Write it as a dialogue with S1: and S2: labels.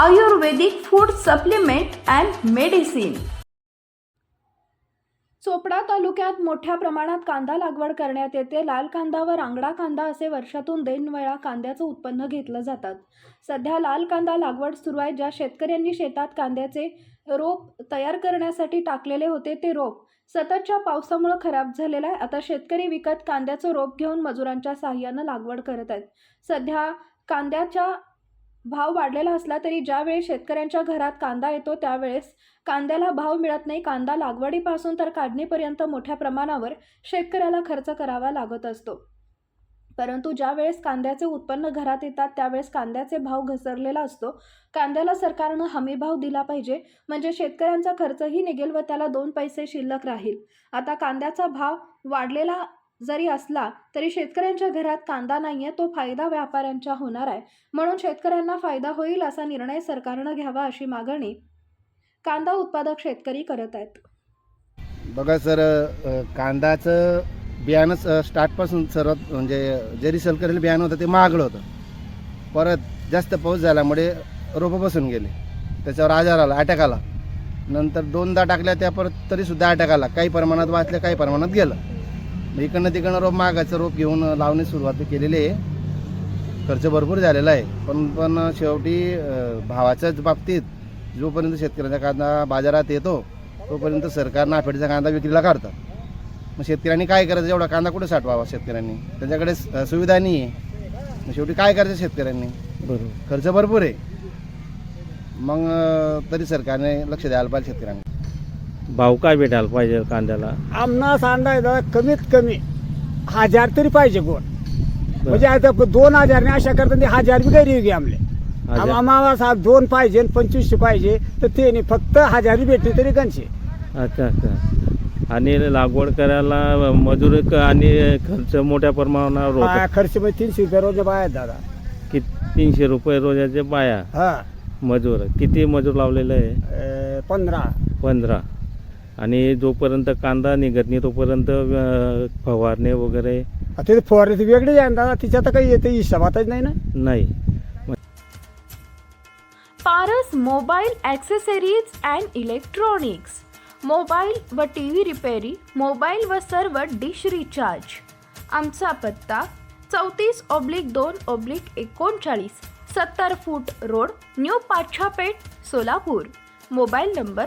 S1: Ayurvedic food supplement and medicine.
S2: Chopda तालुक्यात मोठ्या प्रमाणात कांदा लागवड करण्यात येते. लाल कांदा व रांगडा कांदा असे वर्षातून दोन वेळा कांद्याचं उत्पन्न घेतलं जातात. सध्या लाल कांदा लागवड सुरू आहे. ज्या शेतकऱ्यांनी शेतात कांद्याचे रोप तयार करण्यासाठी टाकलेले होते ते रोप सततच्या पावसामुळे खराब झालेलं आहे. आता शेतकरी विकत कांद्याचं रोप घेऊन मजुरांच्या सहाय्यानं लागवड करत आहेत. सध्या कांद्याच्या भाव वाढलेला असला तरी ज्यावेळी शेतकऱ्यांच्या घरात कांदा येतो त्यावेळेस कांद्याला भाव मिळत नाही. कांदा लागवडीपासून तर काढणीपर्यंत मोठ्या प्रमाणावर शेतकऱ्याला खर्च करावा लागत असतो. परंतु ज्या वेळेस कांद्याचे उत्पन्न घरात येतात त्यावेळेस कांद्याचे भाव घसरलेला असतो. कांद्याला सरकारनं हमी भाव दिला पाहिजे. म्हणजे शेतकऱ्यांचा खर्चही निघेल व त्याला दोन पैसे शिल्लक राहील. आता कांद्याचा भाव वाढलेला जरी असला तरी शेतकऱ्यांच्या घरात कांदा नाही आहे तो फायदा व्यापाऱ्यांच्या होणार आहे. म्हणून शेतकऱ्यांना फायदा होईल असा निर्णय सरकारनं घ्यावा अशी मागणी कांदा उत्पादक शेतकरी करत आहेत.
S3: बघा सर कांद्याचं बियाणंच स्टार्टपासून सर्वात म्हणजे जे रिसेल करेल बियाणं होतं ते महागलं होतं. परत जास्त पाऊस झाल्यामुळे रोपं बसून गेले. त्याच्यावर आजार आला अटॅक आला. नंतर दोनदा टाकल्या त्या परत तरीसुद्धा अटॅक आला. काही प्रमाणात वाचल्या काही प्रमाणात गेलं. मग इकडनं तिकडनं रोप मागायचं रोप घेऊन लावणी सुरुवात केलेली आहे. खर्च भरपूर झालेला आहे. पण पण शेवटी भावाच्याच बाबतीत जोपर्यंत शेतकऱ्याचा कांदा बाजारात येतो तोपर्यंत सरकार नाफेडचा कांदा विक्रीला काढतं मग शेतकऱ्यांनी काय करायचं? एवढा कांदा कुठे साठवावा शेतकऱ्यांनी? त्यांच्याकडे सुविधा नाही आहे. मग शेवटी काय करायचं शेतकऱ्यांनी?
S4: बरोबर.
S3: खर्च भरपूर आहे. मग तरी सरकारने लक्ष द्यायला पाहिजे शेतकऱ्यांनी.
S4: भाव काय भेटायला पाहिजे कांद्याला?
S5: आमनास अंदाज कमीत कमी हजार तरी पाहिजे कोण म्हणजे आता दोन हजारने अशा करता ते हजार बी गैरी घे आमले.
S4: हजार.
S5: आम्हाला साहेब दोन पाहिजे पंचवीसशे पाहिजे तर ते नाही फक्त हजारी भेटले तरी गणशे.
S4: अच्छा अच्छा. आणि लागवड करायला मजूर क- आणि खर्च मोठ्या प्रमाणावर होतो.
S5: खर्च म्हणजे तीनशे रुपये रोज बाहेर दादा.
S4: कि तीनशे रुपये रोजाचे बाया?
S5: हा.
S4: मजूर. किती मजूर लावलेले आहे?
S5: अं, पंधरा.
S4: पंधरा. आणि जोपर्यंत कांदा निघत नाही तोपर्यंत अं, फवारणी वगैरे
S5: आता ते फवारणी वेगळी आहे ना दादा तिच्यात काही येते हिशोबातच नाही ना?
S4: नाही.
S2: Paras mobile accessories and electronics. Mobile व टी व्ही रिपेरी मोबाईल व सर्व डिश रिचार्ज. आमचा पत्ता चौतीस ऑब्लिक दोन ऑब्लिक एकोणचाळीस सत्तर feet road new Pachhapeth Solapur. Mobile number